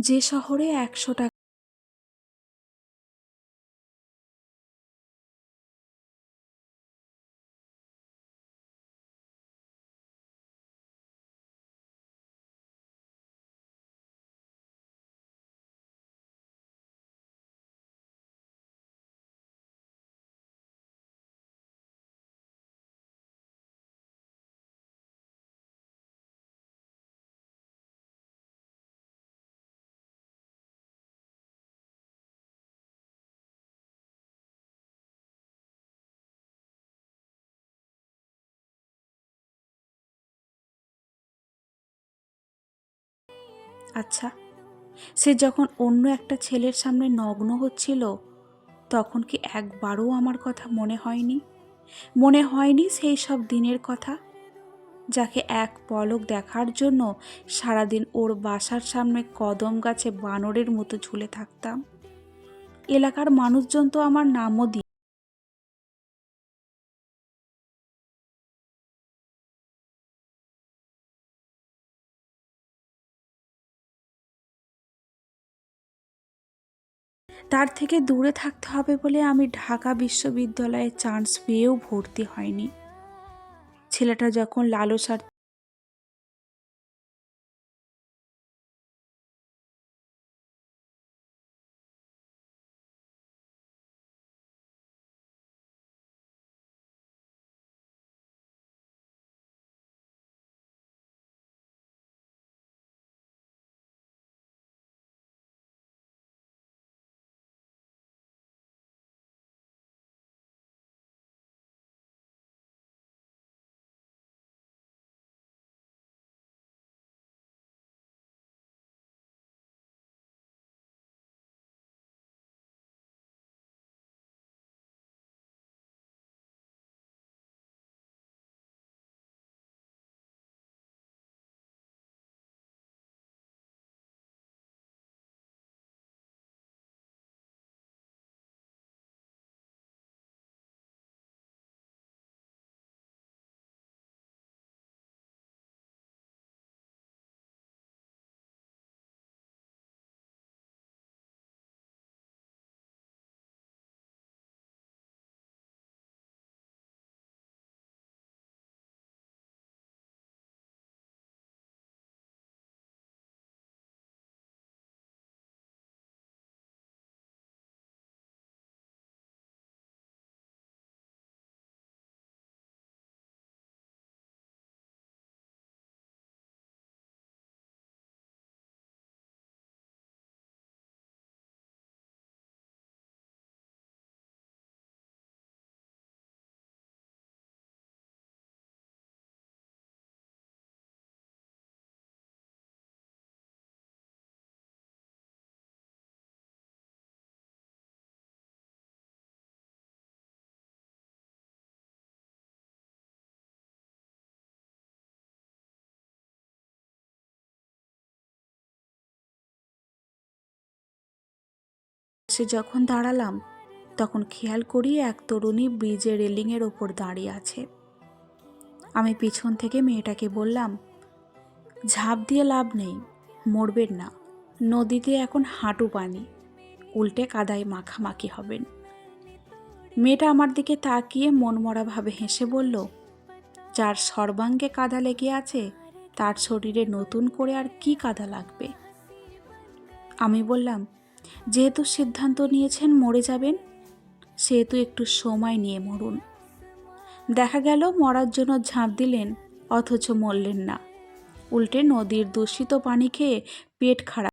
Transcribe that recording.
যে শহরে একশো টাকা আচ্ছা সে যখন অন্য একটা ছেলের সামনে নগ্ন হচ্ছিল, তখন কি একবারও আমার কথা মনে হয়নি? মনে হয়নি সেই সব দিনের কথা? যাকে এক পলক দেখার জন্য সারাদিন ওর বাসার সামনে কদম গাছে বানরের মতো ঝুলে থাকতাম। এলাকার মানুষজন তো আমার নামও দিয়ে তার থেকে দূরে থাকতে হবে বলে আমি ঢাকা বিশ্ববিদ্যালয়ে চান্স পেয়েও ভর্তি হয়নি। ছেলেটা যখন লালসার সে যখন দাঁড়ালাম, তখন খেয়াল করি এক তরুণী ব্রিজের রেলিংয়ের ওপর দাঁড়িয়ে আছে। আমি পিছন থেকে মেয়েটাকে বললাম, ঝাঁপ দিয়ে লাভ নেই, মরবেন না। নদীতে এখন হাঁটু পানি, উল্টে কাদায় মাখামাখি হবেন। মেয়েটা আমার দিকে তাকিয়ে মনমরাভাবে হেসে বলল, যার সর্বাঙ্গে কাদা লেগে আছে, তার শরীরে নতুন করে আর কি কাদা লাগবে? আমি বললাম যেহেতু সিদ্ধান্ত নিয়েছেন মরে যাবেন, সেহেতু একটু সময় নিয়ে মরুন। দেখা গেল মরার জন্য ঝাঁপ দিলেন, অথচ মরলেন না। উল্টে নদীর দূষিত পানি খেয়ে পেট খারাপ